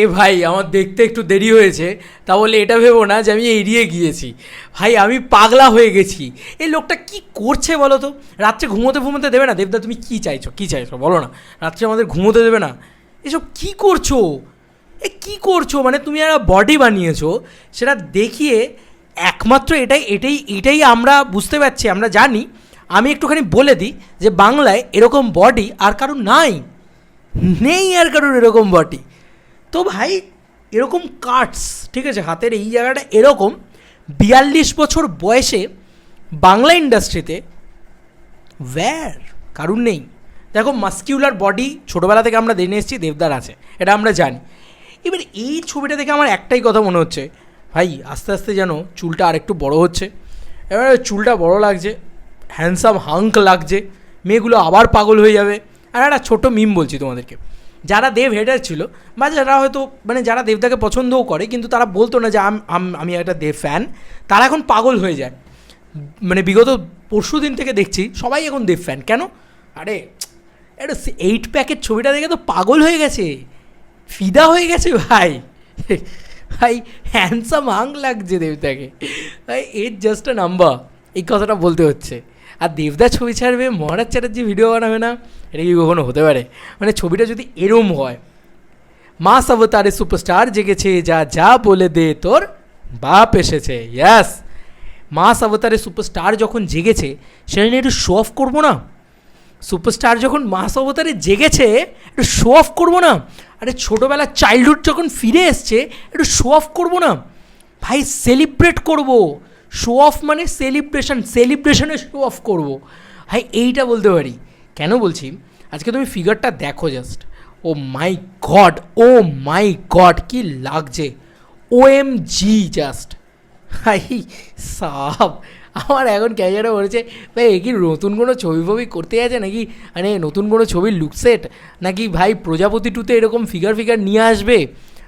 এ ভাই, আমার দেখতে একটু দেরি হয়েছে, তা বলে এটা ভেবো না যে আমি এড়িয়ে গিয়েছি। ভাই, আমি পাগলা হয়ে গেছি। এই লোকটা কি করছে বলো তো? রাত্রে ঘুমোতে ঘুমোতে দেবে না? দেবদা, তুমি কি চাইছো? কি চাইছো? বলো না। রাত্রে আমাদের ঘুমোতে দেবে না? এসব কি করছ? এ কি করছ? মানে তুমি একটা বডি বানিয়েছো, সেটা দেখিয়ে একমাত্র এটাই এটাই এটাই আমরা বুঝতে পারছি, আমরা জানি। আমি একটুখানি বলে দিই যে বাংলায় এরকম বডি আর কারও নাই। নেই আর কারোর এরকম বডি তো ভাই, এরকম কাটস ঠিক আছে, হাতের এই জায়গাটা এরকম, বিয়াল্লিশ বছর বয়সে বাংলা ইন্ডাস্ট্রিতে ওয়্যার কারুর নেই। দেখো মাস্কিউলার বডি ছোটোবেলা থেকে আমরা জেনে এসেছি, দেবদার আছে, এটা আমরা জানি। এবার এই ছবিটা দেখে আমার একটাই কথা মনে হচ্ছে, ভাই, আস্তে আস্তে যেন চুলটা আরেকটু বড় হচ্ছে। এবার চুলটা বড় লাগছে হ্যান্ডসাম হাঙ্ক লাগছে, মেয়েগুলো আবার পাগল হয়ে যাবে। আর একটা ছোটো মিম বলছি তোমাদেরকে। যারা দেব হেডার ছিল, বা যারা হয়তো মানে যারা দেবদাকে পছন্দও করে, কিন্তু তারা বলতো না যে আম- একটা দেব ফ্যান তারা এখন পাগল হয়ে যায়। মানে বিগত পরশু দিন থেকে দেখছি, সবাই এখন দেব ফ্যান কেন? আরে এটা এইট প্যাকের ছবিটা দেখে তো পাগল হয়ে গেছে। ফিদা হয়ে গেছে ভাই। ভাই হ্যান্ডসাম আং লাগছে দেবদাকে ভাই এর জাস্ট আ নাম্বার এই কথাটা বলতে হচ্ছে। আর দেবদা ছবি ছাড়বে, মহারাজ চ্যাটার্জি ভিডিও বানাবে না? এটা কি কখনো হতে পারে? মানে ছবিটা যদি এরম হয়, মাস অবতারে সুপারস্টার জেগেছে, যা যা বলে দে তোর বাপ এসেছে। ইয়াস মাস অবতারে সুপারস্টার যখন জেগেছে, সেটা নিয়ে একটু শো অফ করব না? সুপারস্টার যখন মাস অবতারে জেগেছে, একটু শো অফ করব না? আরে ছোটোবেলার চাইল্ডহুড যখন ফিরে এসছে, একটু শো অফ করব না? ভাই সেলিব্রেট করব। শো অফ মানে সেলিব্রেশন সেলিব্রেশনে শো অফ করব। ভাই, এইটা বলতে পারি। কেন বলছি? আজকে তুমি ফিগারটা দেখো just oh my god oh my god কি লাগছে। ও এম জি জাস্ট হাই সাব, আমার এখন ক্যারিয়ারে বলেছে ভাই, এ কি নতুন কোনো ছবি ফবি করতে আছে নাকি? মানে নতুন কোনো ছবির লুকসেট নাকি ভাই, প্রজাপতি টুতে এরকম ফিগার ফিগার নিয়ে আসবে?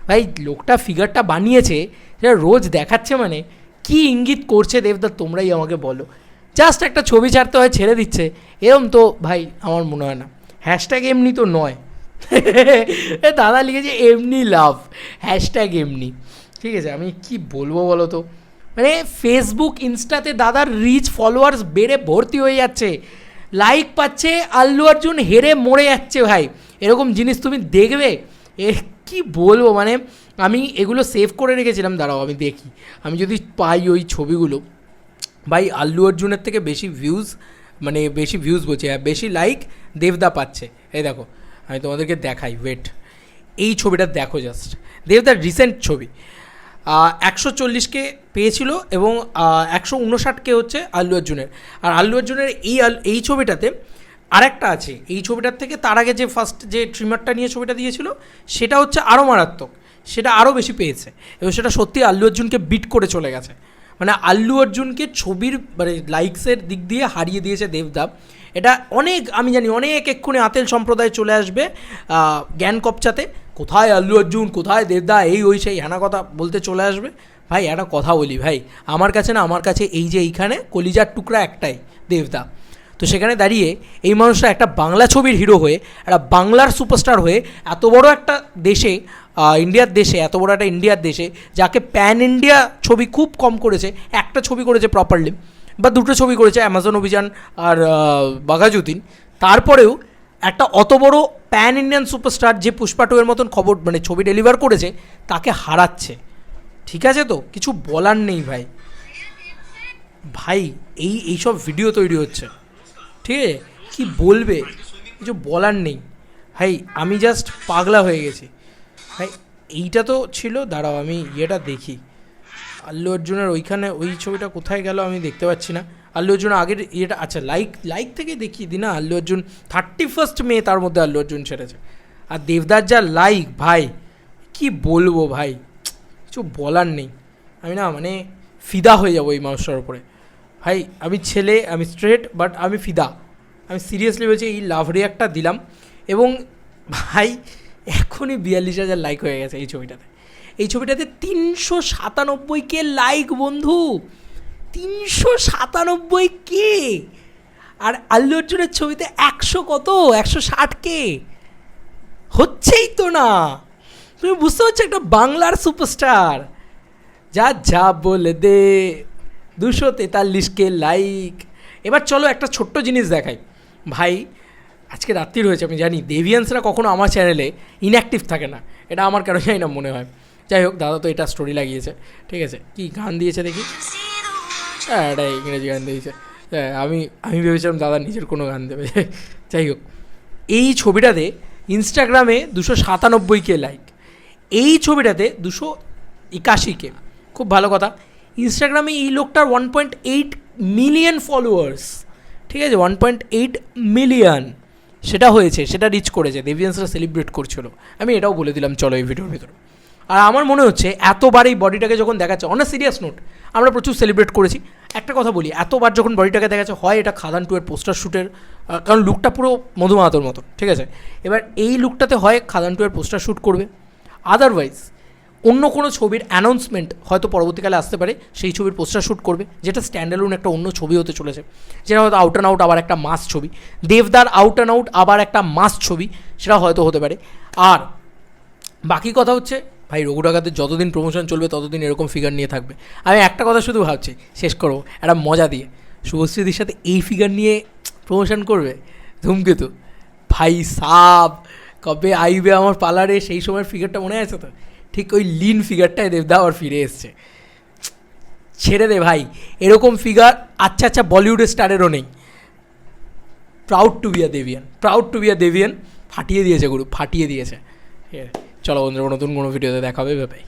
ভাই, লোকটা ফিগারটা বানিয়েছে, সেটা রোজ দেখাচ্ছে মানে। কি ইঙ্গিত করছে দেবদা, তোমরাই আমাকে বলো। জাস্ট একটা ছবি ছাড়তে হয়, ছেড়ে দিচ্ছে। এরম তো ভাই আমার মনে হয় না। হ্যাশট্যাগ এমনি তো নয়। দাদা লিখেছে, এমনি লাভ হ্যাশট্যাগ এমনি। ঠিক আছে, আমি কি বলব বলো তো? মানে ফেসবুক ইনস্টাতে দাদার রিচ ফলোয়ার্স বেড়ে ভর্তি হয়ে যাচ্ছে। লাইক পাচ্ছে, আল্লু অর্জুন হেরে মরে যাচ্ছে ভাই। এরকম জিনিস তুমি দেখবে? এ কি বলব মানে আমি এগুলো সেভ করে রেখেছিলাম, দাঁড়াও আমি দেখি। আমি যদি পাই ওই ছবিগুলো, ভাই আল্লু অর্জুনের থেকে বেশি ভিউজ মানে বেশি ভিউজ বলছি হ্যাঁ বেশি লাইক দেবদা পাচ্ছে। এই দেখো, আমি তোমাদেরকে দেখাই ওয়েট এই ছবিটা দেখো জাস্ট দেবদার রিসেন্ট ছবি একশো চল্লিশকে পেয়েছিল এবং একশো উনষাটকে হচ্ছে আল্লু অর্জুনের। আর আল্লু অর্জুনের এই এই ছবিটাতে আরেকটা আছে। এই ছবিটার থেকে তার আগে যে ফার্স্ট যে ট্রিমারটা নিয়ে ছবিটা দিয়েছিল, সেটা হচ্ছে আরও মারাত্মক। সেটা আরও বেশি পেয়েছে। এবং সেটা সত্যি আল্লু অর্জুনকে বিট করে চলে গেছে। মানে আল্লু অর্জুনকে ছবির মানে লাইকসের দিক দিয়ে হারিয়ে দিয়েছে দেবদা। এটা অনেক, আমি জানি, অনেক এক্ষুনি আতেল সম্প্রদায় চলে আসবে জ্ঞান কপচাতে কোথায় আল্লু অর্জুন? কোথায় দেবদা? এই, ওই, সেই, হ্যানা কথা বলতে চলে আসবে। ভাই, একটা কথা বলি, ভাই। আমার কাছে না, আমার কাছে এই যে এইখানে কলিজার টুকরা একটাই, দেবদা। তো সেখানে দাঁড়িয়ে এই মানুষটা একটা বাংলা ছবির হিরো হয়ে, একটা বাংলার সুপারস্টার হয়ে এত বড় একটা দেশে ইন্ডিয়ার দেশে, এত বড় একটা ইন্ডিয়ার দেশে, যাকে প্যান ইন্ডিয়া ছবি খুব কম করেছে, একটা ছবি করেছে প্রপারলি বা দুটো ছবি করেছে অ্যামাজন অভিযান আর বাঘাজুদ্দিন তারপরেও একটা অত বড় প্যান ইন্ডিয়ান সুপারস্টার যে পুষ্পা টু এর মতন খবর মানে ছবি ডেলিভার করেছে, তাকে হারাচ্ছে। ঠিক আছে তো? কিছু বলার নেই ভাই। ভাই, এই, এইসব ভিডিও তৈরি হচ্ছে। ঠিক আছে? কী বলবে? কিছু বলার নেই। ভাই, আমি জাস্ট পাগলা হয়ে গেছি। ভাই, এইটা তো ছিল, দাঁড়াও, আমি ইয়েটা দেখি। আল্লু অর্জুনের ওইখানে ওই ছবিটা কোথায় গেল আমি দেখতে পাচ্ছি না। আল্লু অর্জুন আগের ইয়েটা আচ্ছা লাইক লাইক থেকে দেখিয়ে দিই না? Allu Arjun thirty first May তার মধ্যে আল্লু অর্জুন ছেড়েছে। আর দেবদার যা লাইক ভাই, কি বলব ভাই? কিছু বলার নেই। আমি না মানে ফিদা হয়ে যাব এই মানুষটার উপরে। ভাই, আমি ছেলে, আমি স্ট্রেট বাট আমি ফিদা। আমি সিরিয়াসলি বলছি, এই লাভ রিয়াক্টটা দিলাম এবং ভাই, এখনই বিয়াল্লিশ হাজার লাইক হয়ে গেছে এই ছবিটাতে। এই ছবিটাতে তিনশো সাতানব্বই কে লাইক বন্ধু? তিনশো সাতানব্বই কে? আর আল্লু অর্জুনের ছবিতে একশো কত? একশো ষাট কে? হচ্ছেই তো না। তুমি বুঝতে পারছ একটা বাংলার সুপারস্টার যা যা বলে দে। দুশো তেতাল্লিশকে লাইক এবার চলো একটা ছোট্ট জিনিস দেখাই। ভাই, আজকে রাত্রির হয়েছে আমি জানি দেভিয়ান্সরা কখনো আমার চ্যানেলে ইনঅ্যাক্টিভ থাকে না। এটা আমার কেন জানি না মনে হয়। যাই হোক, দাদা তো এটা স্টোরি লাগিয়েছে, ঠিক আছে? কি, গান দিয়েছে দেখি? হ্যাঁ এটা ইংরেজি গান দিয়েছে। হ্যাঁ আমি আমি ভেবেছিলাম দাদা নিজের কোনো গান দেবে। যাই হোক, এই ছবিটাতে ইনস্টাগ্রামে দুশো সাতানব্বই কে লাইক এই ছবিটাতে দুশো একাশি কে খুব ভালো কথা। ইনস্টাগ্রামে এই লোকটার one point eight million followers ঠিক আছে? ওয়ান পয়েন্ট এইট মিলিয়ন সেটা হয়েছে, সেটা রিচ করেছে। দেভিয়ান্সরা সেলিব্রেট করছিল। আমি এটাও বলে দিলাম, চলো এই ভিডিওর ভিতরে। আর আমার মনে হচ্ছে এতবার এই বডিটাকে যখন দেখাচ্ছে অন সিরিয়াস নোট আমরা প্রচুর সেলিব্রেট করেছি। একটা কথা বলি, এতবার যখন বডিটাকে দেখাচ্ছে, হয় এটা খাদান টু এর পোস্টার শ্যুটের কারণ লুকটা পুরো মধুমাতর মতো, ঠিক আছে? এবার এই লুকটাতে হয় খাদান টু এর পোস্টার শ্যুট করবে। আদারওয়াইজ অন্য কোনো ছবির অ্যানাউন্সমেন্ট হয়তো পরবর্তীকালে আসতে পারে, সেই ছবির পোস্টার শ্যুট করবে, যেটা স্ট্যান্ডালোন একটা অন্য ছবি হতে চলেছে। যেটা হয়তো আউট অ্যান্ড আউট আবার একটা মাস ছবি। দেবদার আউট অ্যান্ড আউট আবার একটা মাস ছবি, সেটা হয়তো হতে পারে। আর বাকি কথা হচ্ছে, ভাই রঘু ডাকাতের যতদিন প্রমোশন চলবে, ততদিন এরকম ফিগার নিয়ে থাকবে। আমি একটা কথা শুধু ভাবছি, শেষ করব, একটা মজা দিয়ে। শুভশ্রীদির সাথে এই ফিগার নিয়ে প্রমোশন করবে? ধূমকেতু। ভাই সাব, কবে আইবে আমার পার্লারে সেই সময়ের ফিগারটা মনে আছে তো ঠিক ওই লিন ফিগারটাই দেবদা আবার ফিরে এসছে। ছেড়ে দে ভাই, এরকম ফিগার আচ্ছা আচ্ছা বলিউডের স্টারেরও নেই। Proud to be a Devian proud to be a Devian ফাটিয়ে দিয়েছে গুরু ফাটিয়ে দিয়েছে। চলো বন্ধুরা, নতুন কোনো ভিডিওতে দেখাবে ভাই